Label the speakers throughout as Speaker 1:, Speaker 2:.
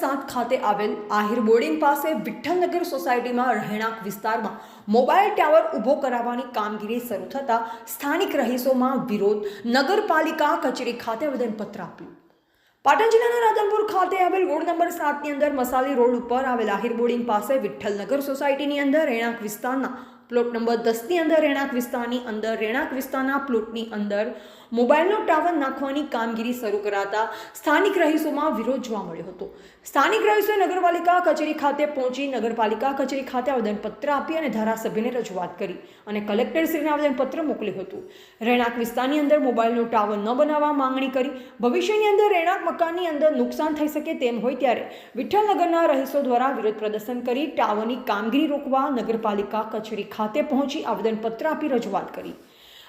Speaker 1: સાત ખાતે આવેલ આહિર બોર્ડિંગ પાસે વિઠ્ઠલનગર સોસાયટીમાં રહેણાંક વિસ્તારમાં મોબાઈલ ટાવર ઊભો કરાવવાની કામગીરી શરૂ થતાં સ્થાનિક રહીશોમાં વિરોધ નગરપાલિકા કચેરી ખાતે આવેદનપત્ર આપ્યું. પાટણ જિલ્લાના રાધનપુર ખાતે આવેલ રોડ નંબર સાતની અંદર મસાલી રોડ ઉપર આવેલ આહિર બોર્ડિંગ પાસે વિઠ્ઠલનગર સોસાયટીની અંદર રહેણાંક વિસ્તારના પ્લોટ નંબર દસની અંદર રહેણાંક વિસ્તારની અંદર, રહેણાંક વિસ્તારના પ્લોટની અંદર મોબાઈલનો ટાવર નાખવાની કામગીરી શરૂ કરાતા સ્થાનિક રહીશોમાં વિરોધ જોવા મળ્યો હતો. સ્થાનિક રહીશોએ નગરપાલિકા કચેરી ખાતે પહોંચી નગરપાલિકા કચેરી ખાતે આવેદનપત્ર આપી અને ધારાસભ્યને રજૂઆત કરી અને કલેક્ટરશ્રીને આવેદનપત્ર મોકલ્યું હતું. રહેણાંક વિસ્તારની અંદર મોબાઈલનો ટાવર ન બનાવવા માંગણી કરી, ભવિષ્યની અંદર રહેણાંક મકાનની અંદર નુકસાન થઈ શકે તેમ હોય ત્યારે વિઠ્ઠલનગરના રહીશો દ્વારા વિરોધ પ્રદર્શન કરી ટાવરની કામગીરી રોકવા નગરપાલિકા કચેરી ખાતે પહોંચી આવેદનપત્ર આપી રજૂઆત કરી.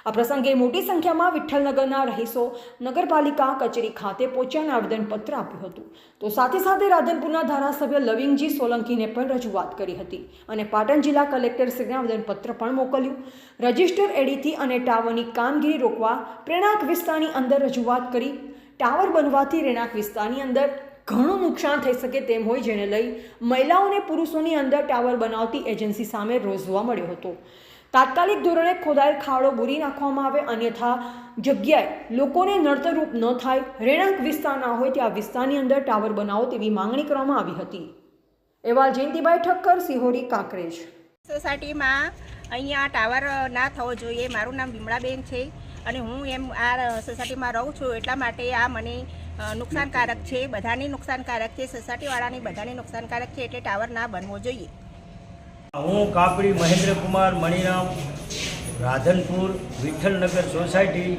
Speaker 1: આ પ્રસંગે મોટી સંખ્યામાં વિઠ્ઠલનગરના રહીશો નગરપાલિકા, કચેરી ખાતે પહોંચ્યા અને આવેદનપત્ર આપ્યું હતું. તો સાથે સાથે રાધનપુરના ધારાસભ્ય લવિંગજી સોલંકીને પણ રજૂઆત કરી હતી અને પાટણ જિલ્લા કલેક્ટરશ્રીને આવેદનપત્ર પણ મોકલ્યું. રજિસ્ટર એડીથી અને ટાવરની કામગીરી રોકવા પ્રેણાક વિસ્તારની અંદર રજૂઆત કરી. ટાવર બનવાથી રેણાક વિસ્તારની અંદર ઘણું નુકસાન થઈ શકે તેમ હોય જેને લઈ મહિલાઓને પુરુષોની અંદર ટાવર બનાવતી એજન્સી સામે રોષ જોવા મળ્યો હતો. તાત્કાલિક ધોરણે ખોદાયેલ ખાડો બુરી નાખવામાં આવે, અન્યથા જગ્યાએ લોકોને નડતરરૂપ ન થાય, રહેણાંક વિસ્તાર ના હોય ત્યાં વિસ્તારની અંદર ટાવર બનાવો તેવી માંગણી કરવામાં આવી હતી. એવા જયંતિભાઈ ઠક્કર, સિહોરી, કાંકરેજ.
Speaker 2: સોસાયટીમાં અહીંયા ટાવર ના થવો જોઈએ. મારું નામ વિમળાબેન છે અને હું એમ આ સોસાયટીમાં રહું છું એટલા માટે આ મને નુકસાનકારક છે, બધાને નુકસાનકારક છે, સોસાયટીવાળાની બધાને નુકસાનકારક છે એટલે ટાવર ના બનવો જોઈએ.
Speaker 3: હું કાપડી મહેન્દ્રકુમાર મણિરામ, રાધનપુર, વિઠ્ઠલનગર સોસાયટી,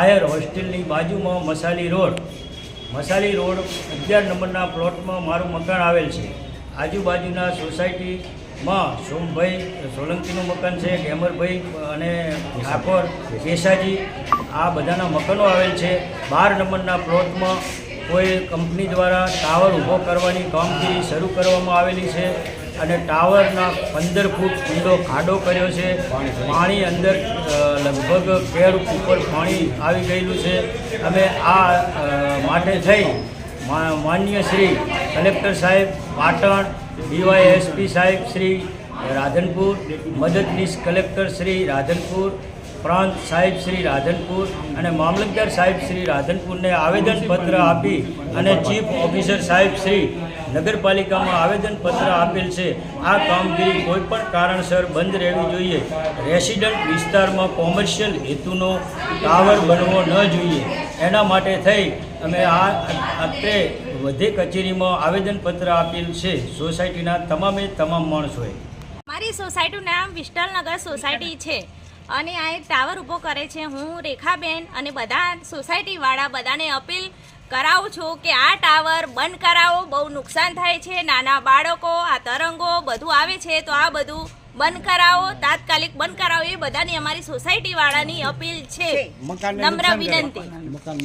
Speaker 3: આયર હોસ્ટેલની બાજુમાં મસાલી રોડ. મસાલી રોડ અગિયાર નંબરના પ્લોટમાં મારું મકાન આવેલ છે. આજુબાજુના સોસાયટીમાં સોમભાઈ સોલંકીનું મકાન છે, ગેમરભાઈ અને ઠાકોર કેસાજી. આ બધાના મકાનો આવેલ છે. બાર નંબરના પ્લોટમાં કોઈ કંપની દ્વારા ટાવર ઊભો કરવાની કામગીરી શરૂ કરવામાં આવેલી છે અને ટાવરના પંદર ફૂટ ઊંડો ખાડો કર્યો છે. પાણી અંદર લગભગ કેળ ઉપર પાણી આવી ગયેલું છે. અમે આ માટે થઈ માન્ય શ્રી કલેક્ટર સાહેબ, પાટણ, ડીવાયએસપી સાહેબ શ્રી રાધનપુર, મદદનીશ કલેક્ટર શ્રી રાધનપુર પ્રાંત સાહેબ શ્રી રાધનપુર અને મામલતદાર સાહેબ શ્રી રાધનપુરને આવેદનપત્ર આપી અને ચીફ ઓફિસર સાહેબ શ્રી નગરપાલિકામાં આવેદનપત્ર આપેલ છે. આ કામગીરી કોઈપણ કારણસર બંધ રહેવી જોઈએ. રેસિડન્ટ વિસ્તારમાં કોમર્શિયલ હેતુનો ટાવર બનવો ન જોઈએ. એના માટે થઈ અમે આ અત્રે વધે કચેરીમાં આવેદનપત્ર આપેલ છે. સોસાયટીના તમામે તમામ માણસોએ.
Speaker 4: મારી સોસાયટીનું નામ વિસ્ટલનગર સોસાયટી છે. અને આ એક ટાવર ઊભો કરે છે. હું રેખાબેન અને બધા સોસાયટીવાળા બધાને અપીલ કરાવું છું કે આ ટાવર બંધ કરાવો. બહુ નુકસાન થાય છે. નાના બાળકો આ તરંગો બધું આવે છે. તો આ બધું બંધ કરાવો. તાત્કાલિક બંધ કરાવો. એ બધાની અમારી સોસાયટીવાળાની અપીલ છે. નમ્ર વિનંતી.